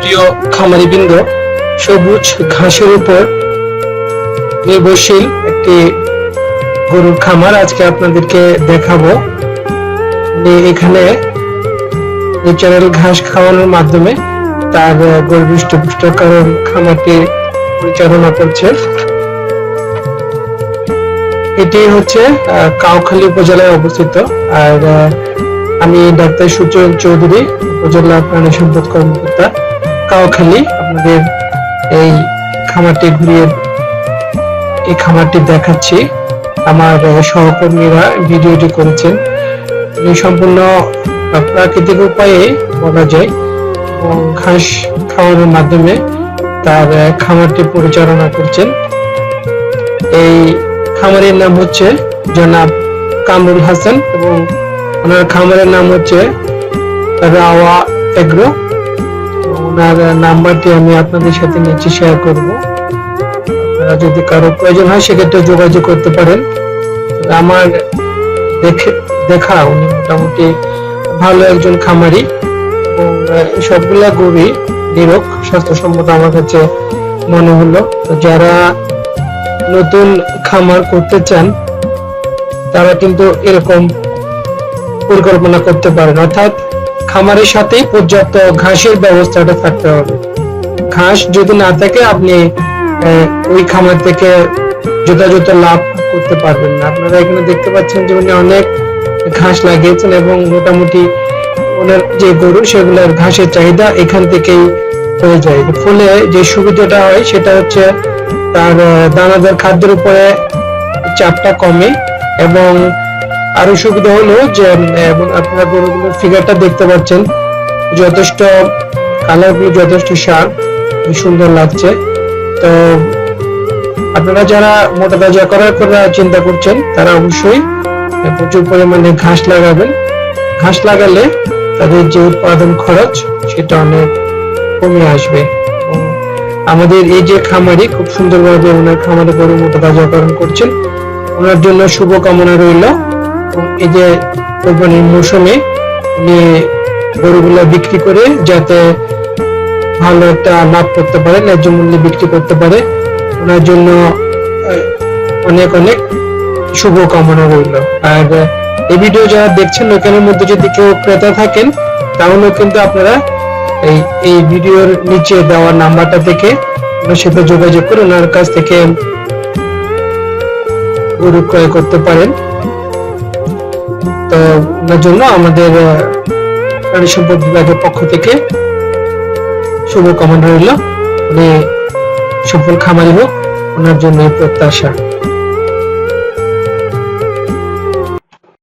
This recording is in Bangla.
প্রিয় খামারি বৃন্দ, সবুজ ঘাসের উপর নির্ভরশীল একটি গরুর খামার আজকে আপনাদেরকে দেখাবো। এখানে ন্যাচারাল ঘাস খাওয়ানোর মাধ্যমে তার গর্বিষ্ট পুষ্টকারণ খামারটি পরিচালনা করছে। এটি হচ্ছে কাউখালী উপজেলায় অবস্থিত। আর আমি ডাক্তার সুচয়ন চৌধুরী, উপজেলা প্রাণী সম্পদ কর্মকর্তা। কাউখালী আপনাদের এই খামারটি ঘুরিয়ে এই খামারটি দেখাচ্ছি। আমার সহকর্মীরা ভিডিওটি করেছেন। সম্পূর্ণ প্রাকৃতিক উপায়ে বলা যায় ঘাস খাওয়ানোর মাধ্যমে তার খামারটি পরিচালনা করছেন। এই খামারের নাম হচ্ছে জনাব কামরুল হাসান এবং ওনার খামারের নাম হচ্ছে রাওয়া এগ্রো। ওনার নাম্বারটি আমি আপনাদের সাথে নিচে শেয়ার করব। আপনারা যদি কারও প্রয়োজন হয় সেক্ষেত্রে যোগাযোগ করতে পারেন। আমার দেখে, দেখা, উনি মোটামুটি ভালো একজন খামারি এবং সবগুলা গরুই নিরোগ, স্বাস্থ্যসম্মত আমার কাছে মনে হলো। যারা নতুন খামার করতে চান, তারা কিন্তু এরকম পরিকল্পনা করতে পারেন। অর্থাৎ খামারের সাথে পর্যাপ্ত ঘাসের ব্যবস্থাটা থাকতে হবে। ঘাস যদি না থাকে, আপনি ওই খামার থেকে যথাযথ লাভ করতে পারবেন না। আপনারা এখানে দেখতে পাচ্ছেন যে উনি অনেক ঘাস লাগিয়েছেন এবং মোটামুটি ওনার যে গরু, সেগুলোর ঘাসের চাহিদা এখান থেকেই হয়ে যায়। ফলে যে সুবিধাটা হয়, সেটা হচ্ছে তার দানাদার খাদ্যের উপরে চাপটা কমে এবং আরও সুবিধা হলো যে আপনারা গরুগুলোর ফিগারটা দেখতে পাচ্ছেন, যথেষ্ট কালারগুলো যথেষ্ট শার্প সুন্দর লাগছে। তো, আপনারা যারা মোটা তাজা করার কথা চিন্তা করছেন, তারা অবশ্যই প্রচুর পরিমাণে ঘাস লাগাবেন। ঘাস লাগালে তাদের যে উৎপাদন খরচ, সেটা অনেক কমে আসবে। আমাদের এই যে খামারি, খুব সুন্দরভাবে ওনার খামারে গরু মোটা তাজাকরণ করছেন। ওনার জন্য শুভকামনা রইল। এই যে কোরবানির মৌসুমে গরুগুলো বিক্রি করে যাতে ভালো একটা লাভ করতে পারে, ন্যায্য মূল্যে বিক্রি করতে পারে, ওনার জন্য অনেক অনেক রইল। আর এই ভিডিও যারা দেখছেন ওখানের মধ্যে যদি কেউ ক্রেতা থাকেন, তাহলেও কিন্তু আপনারা এই এই ভিডিওর নিচে দেওয়া নাম্বারটা থেকে ওনার সাথে যোগাযোগ করে ওনার কাছ থেকে গরু ক্রয় করতে পারেন। তো জন্য আমাদের প্রাণী সম্পদ বিভাগের পক্ষ থেকে শুভকামনা রইল। উনি সফল খামারি হোক, ওনার জন্য প্রত্যাশা।